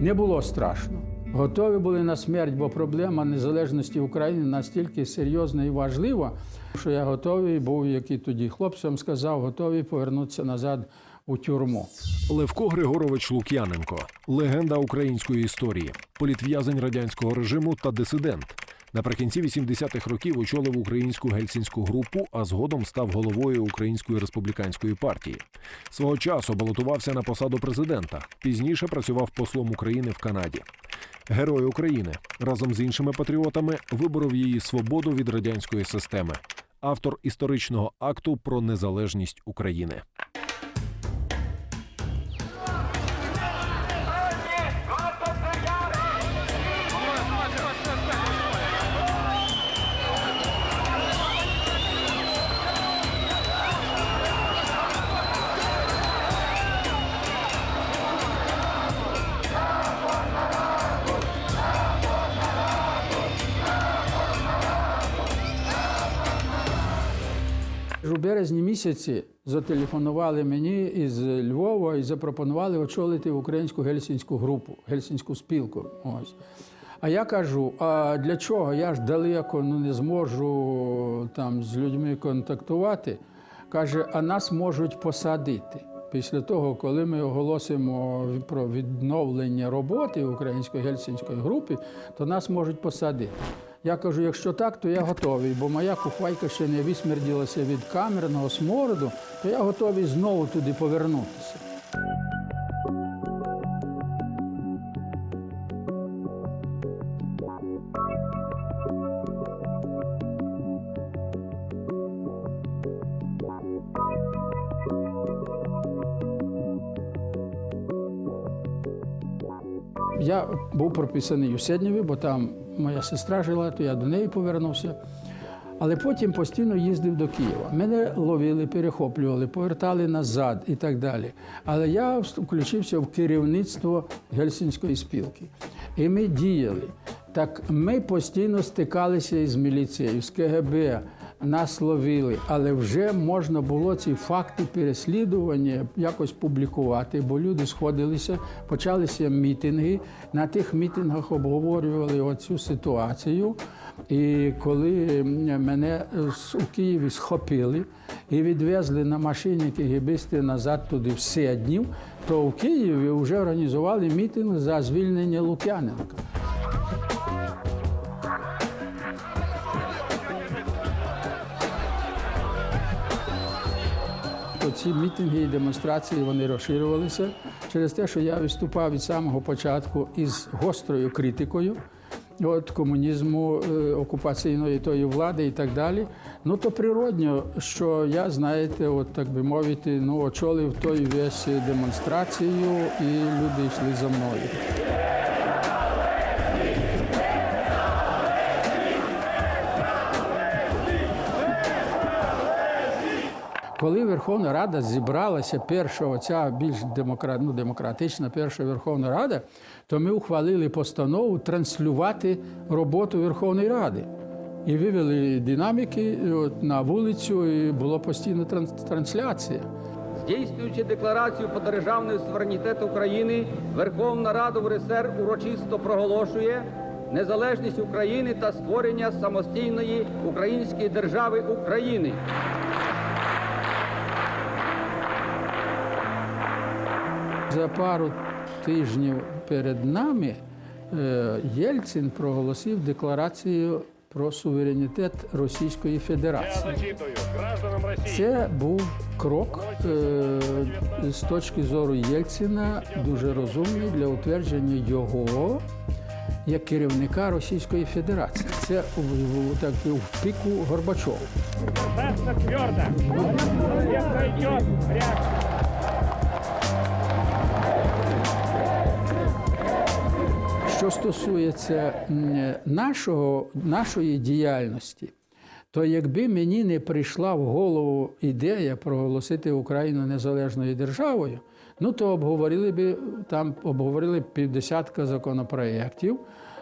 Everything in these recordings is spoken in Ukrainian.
Не було страшно. Готові були на смерть, бо проблема незалежності України настільки серйозна і важлива, що я готовий був, як і тоді хлопцям сказав, готовий повернутися назад у тюрму. Левко Григорович Лук'яненко легенда української історії, політв'язень радянського режиму та дисидент. Наприкінці 80-х років очолив українську гельсінську групу, а згодом став головою Української республіканської партії. Свого часу балотувався на посаду президента. Пізніше працював послом України в Канаді. Герой України разом з іншими патріотами виборов її свободу від радянської системи. Автор історичного акту про незалежність України. У березні місяці зателефонували мені із Львова і запропонували очолити українську гельсінську групу, гельсінську спілку. Ось. А я кажу: а для чого? Я ж далеко ну, не зможу там з людьми контактувати. Каже, а нас можуть посадити. Після того, коли ми оголосимо про відновлення роботи української гельсінської групи, то нас можуть посадити. Я кажу, якщо так, то я готовий, бо моя кухвайка ще не висмерділася від камерного смороду, то я готовий знову туди повернутися. Я був прописаний у Седнєві, бо там моя сестра жила, то я до неї повернувся. Але потім постійно їздив до Києва. Мене ловили, перехоплювали, повертали назад і так далі. Але я включився в керівництво Гельсінської спілки. І ми діяли. Так ми постійно стикалися із міліцією, з КГБ, нас ловили, але вже можна було ці факти переслідування якось публікувати, бо люди сходилися, почалися мітинги. На тих мітингах обговорювали оцю ситуацію. І коли мене у Києві схопили і відвезли на машині кігібисти назад туди в Седнів, то в Києві вже організували мітинг за звільнення Лук'яненка. Ці мітинги і демонстрації вони розширювалися через те, що я виступав від самого початку із гострою критикою от, комунізму, е, окупаційної тої влади і так далі. Ну то природньо, що я, знаєте, от так би мовити, ну очолив той весь демонстрацію, і люди йшли за мною. Коли Верховна Рада зібралася перша, оця більш демократ, ну, демократична перша Верховна Рада, то ми ухвалили постанову транслювати роботу Верховної Ради. І вивели динаміки от, на вулицю, і була постійна транс- трансляція. Здійснюючи декларацію про державний суверенітет України, Верховна Рада УРСР урочисто проголошує незалежність України та створення самостійної української держави України. За пару тижнів перед нами е, Єльцин проголосив декларацію про суверенітет Російської Федерації. Це був крок е, з точки зору Єльцина дуже розумний для утвердження його як керівника Російської Федерації. Це так, в піку Горбачову. Що стосується нашого, нашої діяльності, то якби мені не прийшла в голову ідея проголосити Україну незалежною державою, ну то обговорили би там обговорили півдесятка законопроєктів,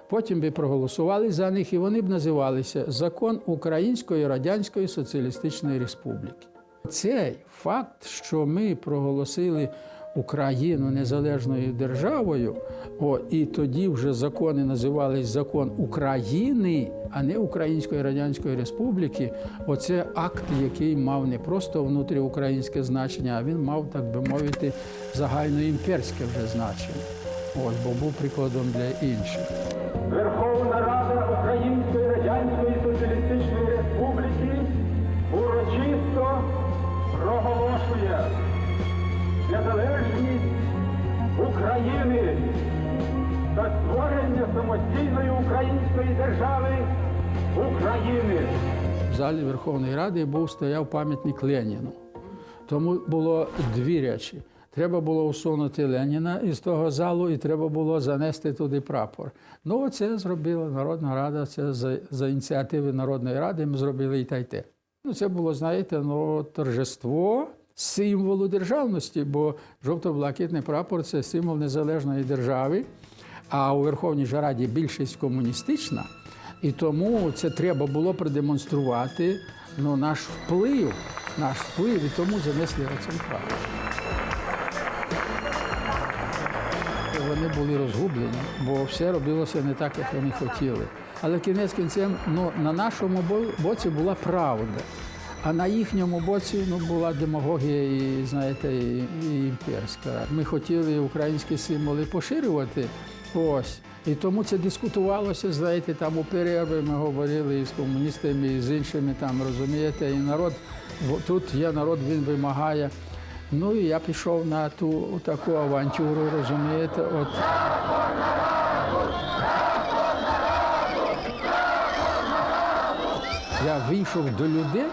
потім би проголосували за них, і вони б називалися Закон Української Радянської Соціалістичної Республіки. Цей факт, що ми проголосили Україну незалежною державою, о, і тоді вже закони називались закон України, а не Української Радянської Республіки. Оце акт, який мав не просто внутріукраїнське значення, а він мав, так би мовити, загальноімперське вже значення. Ось, бо був прикладом для інших. Самостійної української держави України. В залі Верховної Ради був стояв пам'ятник Леніну. Тому було дві речі. Треба було усунути Леніна із того залу, і треба було занести туди прапор. Ну, це зробила Народна Рада. Це за, за ініціативи Народної Ради ми зробили і та й те. Ну, це було, знаєте, ну, торжество символу державності, бо жовто-блакитний прапор це символ незалежної держави. А у Верховній же більшість комуністична, і тому це треба було продемонструвати ну, наш вплив, наш вплив, і тому занесли прапор. Вони були розгублені, бо все робилося не так, як вони хотіли. Але кінець кінцем, ну, на нашому боці була правда, а на їхньому боці ну, була демагогія і, знаєте, і, і імперська. Ми хотіли українські символи поширювати. Ось. І тому це дискутувалося, знаєте, там у перерви ми говорили і з комуністами, і з іншими там, розумієте, і народ, тут є народ, він вимагає. Ну і я пішов на ту таку авантюру, розумієте, от. Я вийшов до людей,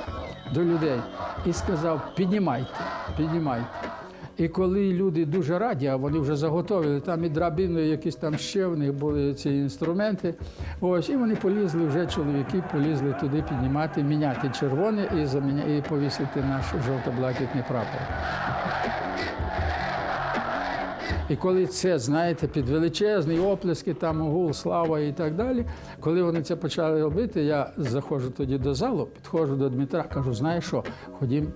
до людей і сказав: піднімайте, піднімайте. І коли люди дуже раді, а вони вже заготовили, там і драбини, якісь там ще в них були ці інструменти. Ось, і вони полізли, вже чоловіки полізли туди піднімати, міняти червоне і, заміня... і повісити наш жовто-блакитний прапор. І коли це, знаєте, під величезні оплески, там гул, слава і так далі, коли вони це почали робити, я заходжу тоді до залу, підходжу до Дмитра, кажу, знаєш що, ходім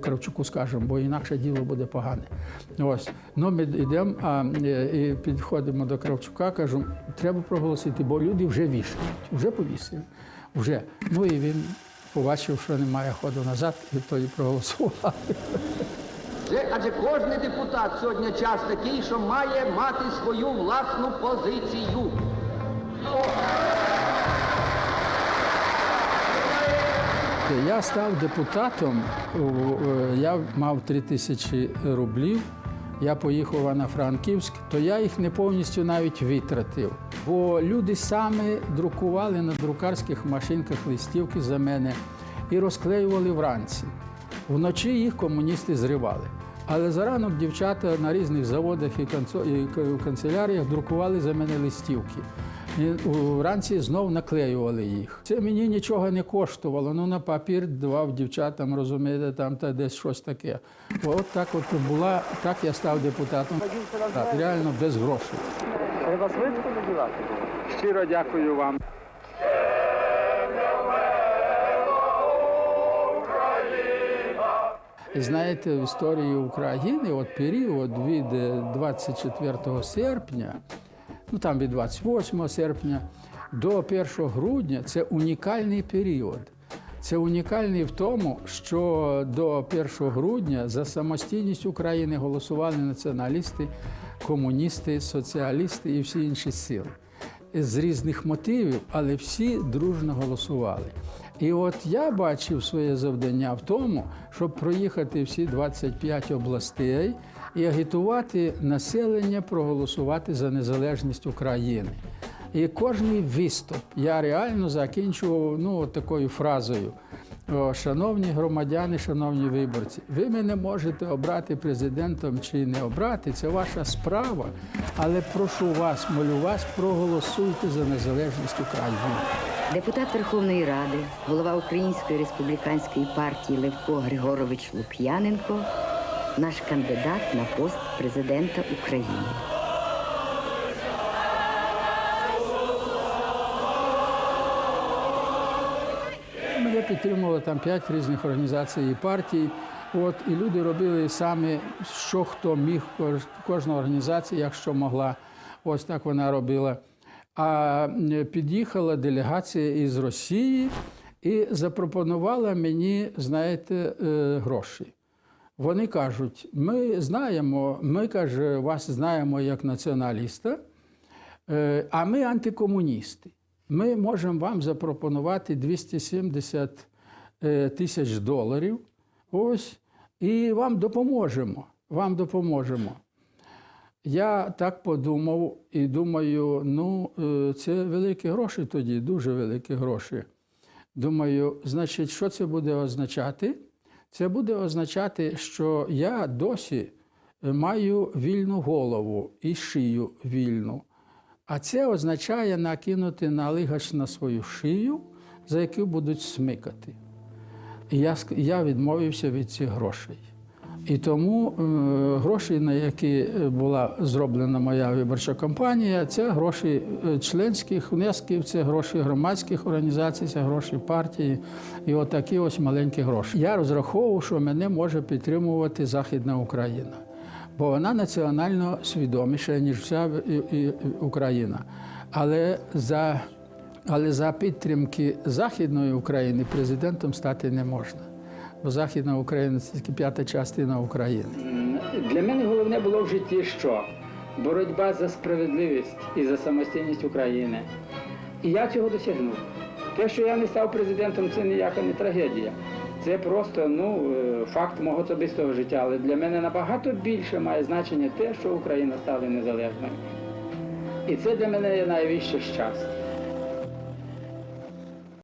Кравчуку скажемо, бо інакше діло буде погане. Ось. Ну, ми йдемо а, е, і підходимо до Кравчука, кажу, треба проголосити, бо люди вже вішають, вже повісили. Вже. Ну і він побачив, що немає ходу назад, і тоді проголосував. Це адже кожен депутат сьогодні час такий, що має мати свою власну позицію. Я став депутатом, я мав 3 тисячі рублів. Я поїхав в Івано-Франківськ, то я їх не повністю навіть витратив. Бо люди самі друкували на друкарських машинках листівки за мене і розклеювали вранці. Вночі їх комуністи зривали. Але заранок дівчата на різних заводах і канцеляріях друкували за мене листівки. І вранці знов наклеювали їх. Це мені нічого не коштувало. Ну, на папір давав дівчатам, розумієте, там та десь щось таке. От так от була, так я став депутатом. Так, реально без грошей. Треба швидко надівати. Щиро дякую вам. Знаєте, в історії України от період від е, 24 серпня, ну там від 28 серпня до 1 грудня це унікальний період. Це унікальний в тому, що до 1 грудня за самостійність України голосували націоналісти, комуністи, соціалісти і всі інші сили з різних мотивів, але всі дружно голосували. І от я бачив своє завдання в тому, щоб проїхати всі 25 областей і агітувати населення проголосувати за незалежність України. І кожний виступ я реально закінчував ну, такою фразою. Шановні громадяни, шановні виборці, ви мене можете обрати президентом чи не обрати, це ваша справа. Але прошу вас, молю вас, проголосуйте за незалежність України. Депутат Верховної Ради, голова Української республіканської партії Левко Григорович Лук'яненко, наш кандидат на пост президента України. Мене підтримувало там п'ять різних організацій і партій. От, і люди робили самі, що хто міг, кожна організація, якщо могла. Ось так вона робила. А під'їхала делегація із Росії і запропонувала мені, знаєте, е, гроші. Вони кажуть: ми знаємо, ми каже, вас знаємо як націоналіста, е, а ми антикомуністи. Ми можемо вам запропонувати 270 е, тисяч доларів. Ось, і вам допоможемо. Вам допоможемо. Я так подумав і думаю, ну, е, це великі гроші тоді, дуже великі гроші. Думаю, значить, що це буде означати? Це буде означати, що я досі маю вільну голову і шию вільну. А це означає накинути налигач на свою шию, за яку будуть смикати. Я, я відмовився від цих грошей. І тому е, гроші, на які е, була зроблена моя виборча кампанія, це гроші е, членських внесків, це гроші громадських організацій, це гроші партії. І отакі ось маленькі гроші. Я розраховував, що мене може підтримувати Західна Україна, бо вона національно свідоміша, ніж вся Україна. Але за але за підтримки Західної України президентом стати не можна. Бо Західна Україна це тільки п'ята частина України. Для мене головне було в житті що? Боротьба за справедливість і за самостійність України. І я цього досягнув. Те, що я не став президентом, це ніяка не трагедія. Це просто ну, е, факт мого особистого життя. Але для мене набагато більше має значення те, що Україна стала незалежною. І це для мене є найвище щастя.